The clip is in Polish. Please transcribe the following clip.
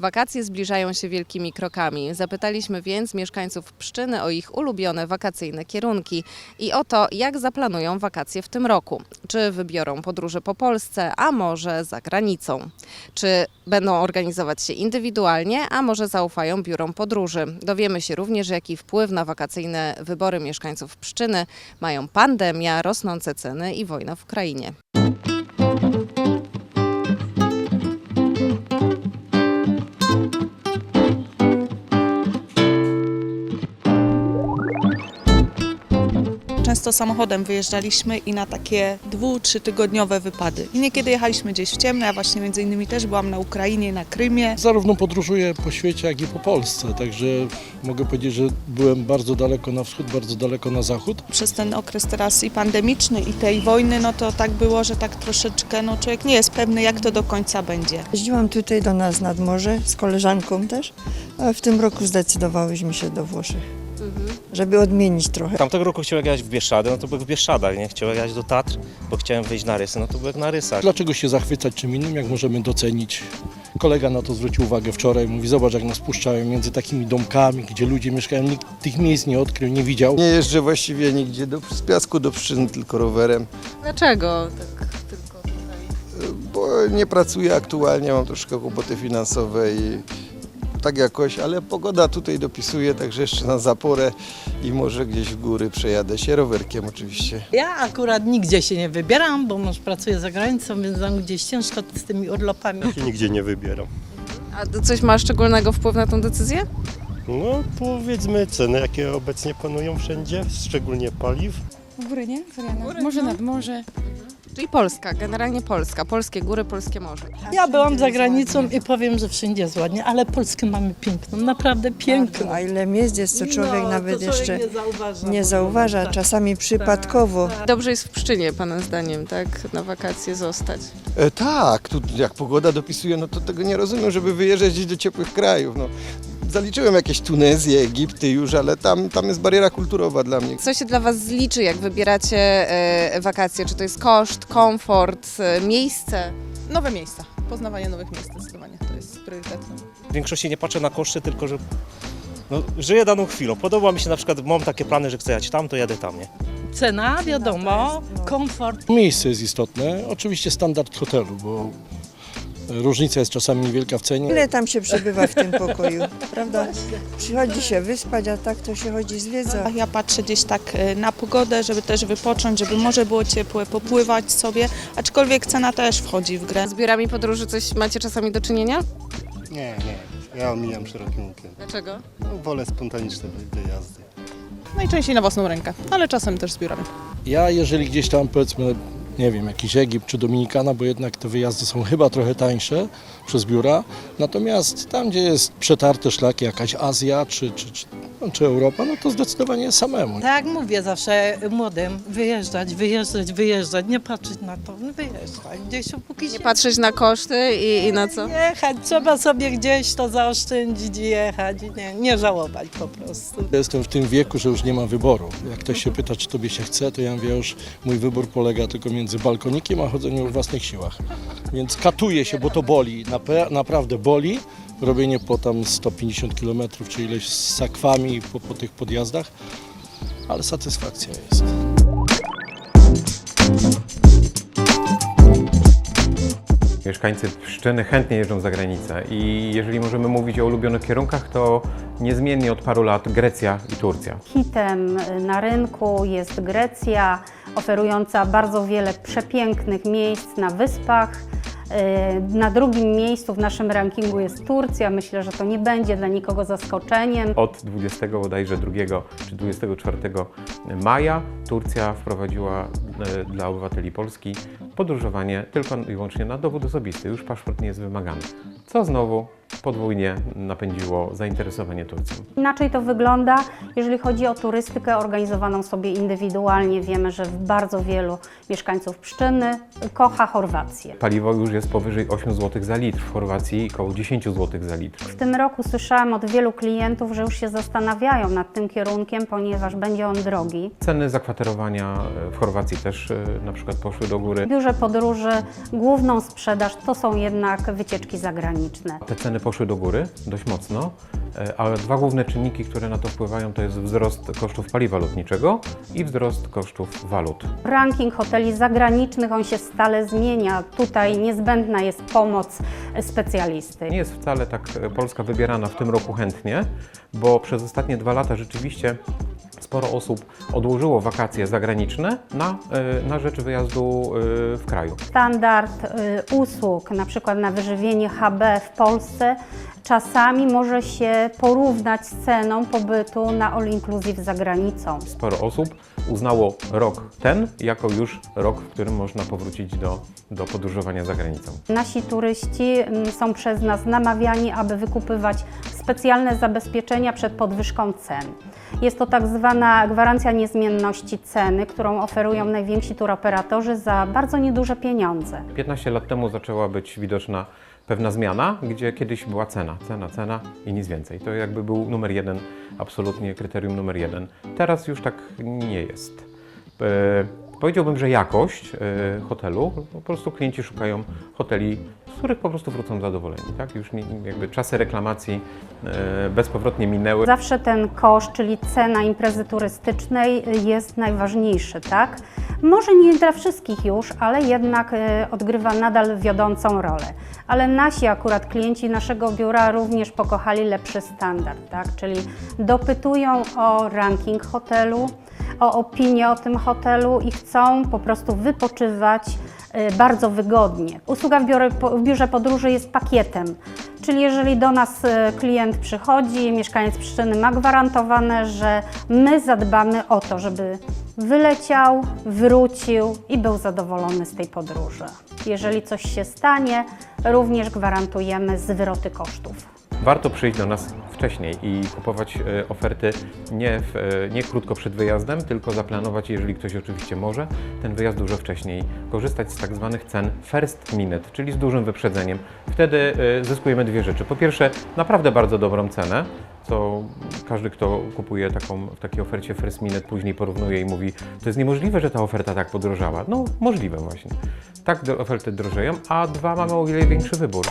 Wakacje zbliżają się wielkimi krokami. Zapytaliśmy więc mieszkańców Pszczyny o ich ulubione wakacyjne kierunki i o to, jak zaplanują wakacje w tym roku. Czy wybiorą podróże po Polsce, a może za granicą? Czy będą organizować się indywidualnie, a może zaufają biurom podróży? Dowiemy się również, jaki wpływ na wakacyjne wybory mieszkańców Pszczyny mają pandemia, rosnące ceny i wojna w Ukrainie. Często samochodem wyjeżdżaliśmy i na takie dwu, trzy tygodniowe wypady. I niekiedy jechaliśmy gdzieś w ciemno, ja właśnie między innymi też byłam na Ukrainie, na Krymie. Zarówno podróżuję po świecie, jak i po Polsce, także mogę powiedzieć, że byłem bardzo daleko na wschód, bardzo daleko na zachód. Przez ten okres teraz i pandemiczny i tej wojny, no to tak było, że tak troszeczkę, no człowiek nie jest pewny jak to do końca będzie. Jeździłam tutaj do nas nad morze z koleżanką też, a w tym roku zdecydowałyśmy się do Włoszech, żeby odmienić trochę. Tamtego roku chciałem jechać w Bieszczady, no to byłem w Bieszczadach, nie? Chciałem jechać do Tatr, bo chciałem wyjść na rysy, no to byłem na rysach. Dlaczego się zachwycać czym innym, jak możemy docenić? Kolega na to zwrócił uwagę wczoraj, mówi zobacz jak nas puszczają między takimi domkami, gdzie ludzie mieszkają, nikt tych miejsc nie odkrył, nie widział. Nie jeżdżę właściwie nigdzie do, z piasku do Pszczyny, tylko rowerem, Dlaczego tak tylko tutaj? bo nie pracuję aktualnie, mam troszkę kłopoty finansowe i tak jakoś, ale pogoda tutaj dopisuje, także jeszcze na zaporę i może gdzieś w góry przejadę się rowerkiem oczywiście. Ja akurat nigdzie się nie wybieram, bo mąż pracuje za granicą, więc tam gdzieś ciężko z tymi urlopami. się nigdzie nie wybieram. A to coś ma szczególnego wpływ na tą decyzję? No powiedzmy ceny, jakie obecnie panują wszędzie, szczególnie paliw. W góry, nie? Floriana? Może nad morze. Czyli Polska, generalnie Polska. Polskie góry, polskie morze. Ja byłam za granicą i powiem, że wszędzie jest ładnie, ale Polskę mamy piękną, naprawdę piękną. A ile miejsc jest, to człowiek No, nawet to człowiek jeszcze nie zauważa. nie zauważa, tak. czasami przypadkowo. Dobrze jest w Pszczynie, Pana zdaniem, tak? Na wakacje zostać. E, tak, tu jak pogoda dopisuje, no to tego nie rozumiem, żeby wyjeżdżać gdzieś do ciepłych krajów. No. Zaliczyłem jakieś Tunezję, Egipty już, ale tam, tam jest bariera kulturowa dla mnie. Co się dla Was zliczy, jak wybieracie e, wakacje? Czy to jest koszt, komfort, e, miejsce? Nowe miejsca, poznawanie nowych miejsc zdecydowanie to jest priorytetem. W większości nie patrzę na koszty, tylko że no, żyję daną chwilą. Podoba mi się na przykład, mam takie plany, że chcę jechać tam, to jadę tam, nie? Cena, wiadomo, komfort. Miejsce jest istotne, oczywiście standard hotelu, bo różnica jest czasami niewielka w cenie. Ile tam się przebywa w tym pokoju, prawda? Przychodzi się wyspać, a tak to się chodzi zwiedzać. Ja patrzę gdzieś tak e, na pogodę, żeby też wypocząć, żeby morze było ciepłe, popływać sobie, aczkolwiek cena też wchodzi w grę. Z biurami podróży coś macie czasami do czynienia? Nie, nie, ja omijam szerokim łukiem. Dlaczego? No, wolę spontaniczne wy- wyjazdy. Najczęściej na własną rękę, ale czasem też z biurami. Ja jeżeli gdzieś tam powiedzmy, nie wiem, jakiś Egipt czy Dominikana, bo jednak te wyjazdy są chyba trochę tańsze przez biura, natomiast tam, gdzie jest przetarte szlaki, jakaś Azja czy, czy, czy, czy Europa, no to zdecydowanie samemu. Tak jak mówię zawsze młodym, wyjeżdżać, wyjeżdżać, wyjeżdżać, nie patrzeć na to, no wyjeżdżać. Gdzieś póki się Nie patrzeć na koszty i, i na co? Jechać, trzeba sobie gdzieś to zaoszczędzić i jechać, nie, nie żałować po prostu. Jestem w tym wieku, że już nie ma wyboru. Jak ktoś się pyta, czy tobie się chce, to ja mówię już, mój wybór polega tylko między balkonikiem a chodzeniem w własnych siłach. Więc katuję się, bo to boli, Nape- naprawdę boli. Robienie po tam 150 km czy ileś z sakwami po, po tych podjazdach, ale satysfakcja jest. Mieszkańcy Pszczyny chętnie jeżdżą za granicę i jeżeli możemy mówić o ulubionych kierunkach, to niezmiennie od paru lat Grecja i Turcja. Hitem na rynku jest Grecja, oferująca bardzo wiele przepięknych miejsc na wyspach. Yy, Na drugim miejscu w naszym rankingu jest Turcja. Myślę, że to nie będzie dla nikogo zaskoczeniem. Od 20 bodajże 2 czy 24 maja Turcja wprowadziła e, dla obywateli Polski podróżowanie tylko i wyłącznie na dowód osobisty. Już paszport nie jest wymagany. Co znowu podwójnie napędziło zainteresowanie Turcją. Inaczej to wygląda, jeżeli chodzi o turystykę organizowaną sobie indywidualnie. Wiemy, że bardzo wielu mieszkańców Pszczyny kocha Chorwację. Paliwo już jest powyżej 8 zł za litr, w Chorwacji około 10 zł za litr. W tym roku słyszałam od wielu klientów, że już się zastanawiają nad tym kierunkiem, ponieważ będzie on drogi. Ceny zakwaterowania e, w Chorwacji też e, na przykład poszły do góry. W biurze podróży główną sprzedaż to są jednak wycieczki zagraniczne. Te ceny poszły do góry dość mocno, e, ale dwa główne czynniki, które na to wpływają, to jest wzrost kosztów paliwa lotniczego i wzrost kosztów walut. Ranking hoteli zagranicznych, on się stale zmienia. Tutaj niezbędna jest pomoc specjalisty. Nie jest wcale tak e, Polska wybierana w tym roku chętnie, bo przez ostatnie dwa lata rzeczywiście sporo osób odłożyło wakacje zagraniczne na, e, na rzecz wyjazdu w kraju. Standard usług, na przykład na wyżywienie HB w Polsce, czasami może się porównać z ceną pobytu na all inclusive za granicą. Sporo osób uznało rok ten jako już rok, w którym można powrócić do, do podróżowania za granicą. Nasi turyści mm, są przez nas namawiani, aby wykupywać specjalne zabezpieczenia przed podwyżką cen. Jest to tak zwana gwarancja niezmienności ceny, którą oferują najwięksi turoperatorzy za bardzo nieduże pieniądze. 15 lat temu zaczęła być widoczna pewna zmiana, gdzie kiedyś była cena, cena, cena i nic więcej. To jakby był numer jeden, absolutnie kryterium numer jeden. Teraz już tak nie jest. E, Powiedziałbym, że jakość e, hotelu, po prostu klienci szukają hoteli, z których po prostu wrócą zadowoleni. Tak? Już jakby czasy reklamacji e, bezpowrotnie minęły. Zawsze ten koszt, czyli cena imprezy turystycznej jest najważniejszy, tak? Może nie dla wszystkich już, ale jednak e, odgrywa nadal wiodącą rolę. Ale nasi akurat klienci naszego biura również pokochali lepszy standard, tak? Czyli dopytują o ranking hotelu, o opinię o tym hotelu i chcą po prostu wypoczywać e, bardzo wygodnie. Usługa w, biurze, w biurze podróży jest pakietem, czyli jeżeli do nas e, klient przychodzi, mieszkaniec Pszczyny ma gwarantowane, że my zadbamy o to, żeby wyleciał, wrócił i był zadowolony z tej podróży. Jeżeli coś się stanie, również gwarantujemy zwroty kosztów. Warto przyjść do nas wcześniej i kupować e, oferty nie, w, e, nie krótko przed wyjazdem, tylko zaplanować, jeżeli ktoś oczywiście może, ten wyjazd dużo wcześniej. Korzystać z tak zwanych cen first minute, czyli z dużym wyprzedzeniem. Wtedy e, zyskujemy dwie rzeczy. Po pierwsze, naprawdę bardzo dobrą cenę, co każdy, kto kupuje taką, w takiej ofercie first minute, później porównuje i mówi, to jest niemożliwe, że ta oferta tak podrożała. No, możliwe właśnie. Tak oferty drożeją, a dwa, mamy o wiele większy wybór.